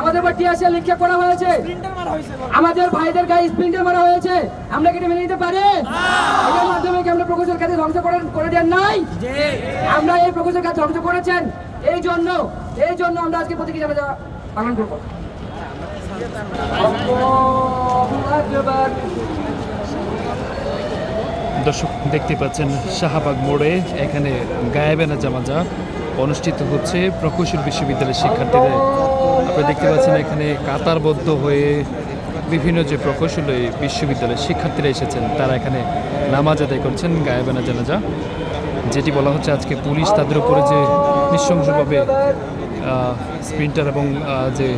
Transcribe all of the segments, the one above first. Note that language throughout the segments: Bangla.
আমাদের উপর লিখে করা হয়েছে? আমাদের ভাইদের গায়ে স্প্রিন্টার মারা হয়েছে। আমরা কি মেনে নিতে পারি? এটার মাধ্যমে কি আমরা প্রকৌশল খাতে ধ্বংস করে করে দেন নাই? আমরা এই প্রকৌশল খাত ধ্বংস করেছেন। এই জন্য এই জন্য আমরা আজকে প্রতীকী জানাজা পালন করব। দর্শক, দেখতে পাচ্ছেন শাহবাগ মোড়ে এখানে গায়েবেনা জামাজা অনুষ্ঠিত হচ্ছে প্রকৌশল বিশ্ববিদ্যালয়ের শিক্ষার্থীদের। আপনারা দেখতে পাচ্ছেন এখানে কাতারবদ্ধ হয়ে বিভিন্ন যে প্রকৌশল বিশ্ববিদ্যালয়ের শিক্ষার্থীরা এসেছেন, তারা এখানে নামাজ আদায় করছেন, গায়েবেনা জানাজা যেটি বলা হচ্ছে আজকে পুলিশ তাদের উপরে যে নৃশংসভাবে স্প্রিন্টার এবং যে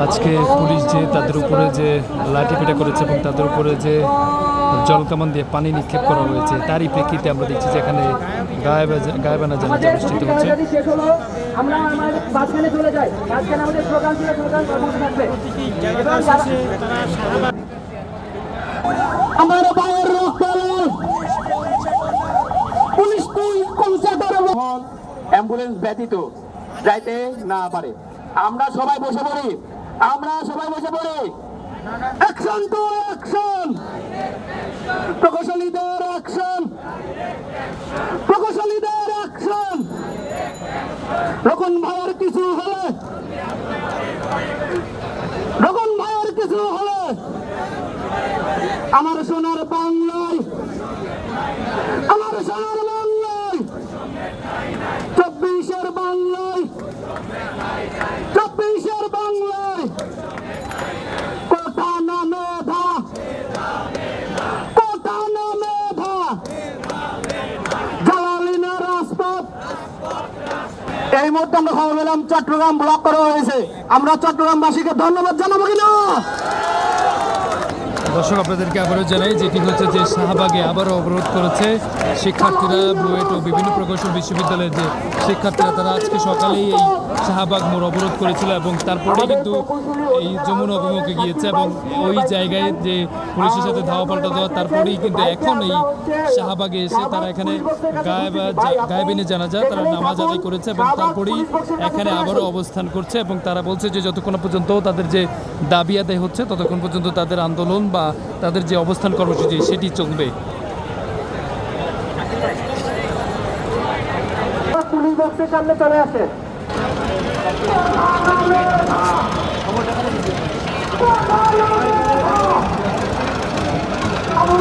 আজকে পুলিশ যে তাদের উপরে যে লাঠিপেটা করেছে এবং তাদের উপরে যে জলকামান দিয়ে পানি নিক্ষেপ করা হয়েছে তারই প্রেক্ষিতে আমরা দেখছি যে এখানে গায়েবা- গায়েবানা জানাজা আমাদের অনুষ্ঠিত হচ্ছে অ্যাম্বুলেন্স ব্যতীত যাইতে না পারে। আমরা সবাই বসে পড়ি। আমরা সবাই বসে পড়ি। অ্যাকশন টু অ্যাকশন প্রকৌশলীদের অ্যাকশন প্রকৌশলীদের অ্যাকশন রকন ভাইয়ের কিছু হলে। রকন ভাইয়ের কিছু হলে। আমার সোনার বাংলায় আমার সোনার এই মুহূর্তে আমরা খবর পেলাম চট্টগ্রাম ব্লক করা হয়েছে আমরা চট্টগ্রামবাসীকে ধন্যবাদ জানাব কিনা? দর্শক, আপনাদেরকে আবারও জানাই যেটি হচ্ছে যে শাহবাগে আবারও অবরোধ করেছে শিক্ষার্থীরা, বুয়েট ও বিভিন্ন প্রকৌশল বিশ্ববিদ্যালয়ের যে শিক্ষার্থীরা, তারা আজকে সকালেই এই শাহবাগ মোড় অবরোধ করেছিল এবং তারপরে কিন্তু এই যমুনা অভিমুখে গিয়েছে এবং ওই জায়গায় যে পুলিশের সাথে ধাওয়া পাল্টা দেওয়া, তারপরেই কিন্তু এখন এই শাহবাগে এসে তারা এখানে গায়েবা গায়েবিনে জানাজা, তারা নামাজ আদায় করেছে এবং তারপরেই এখানে আবারও অবস্থান করছে এবং তারা বলছে যে যতক্ষণ পর্যন্ত তাদের যে দাবি আদায় হচ্ছে, ততক্ষণ পর্যন্ত তাদের আন্দোলন বা তাদের যে অবস্থান কর্মসূচি সেটি চলবে। চলে আসে। আমার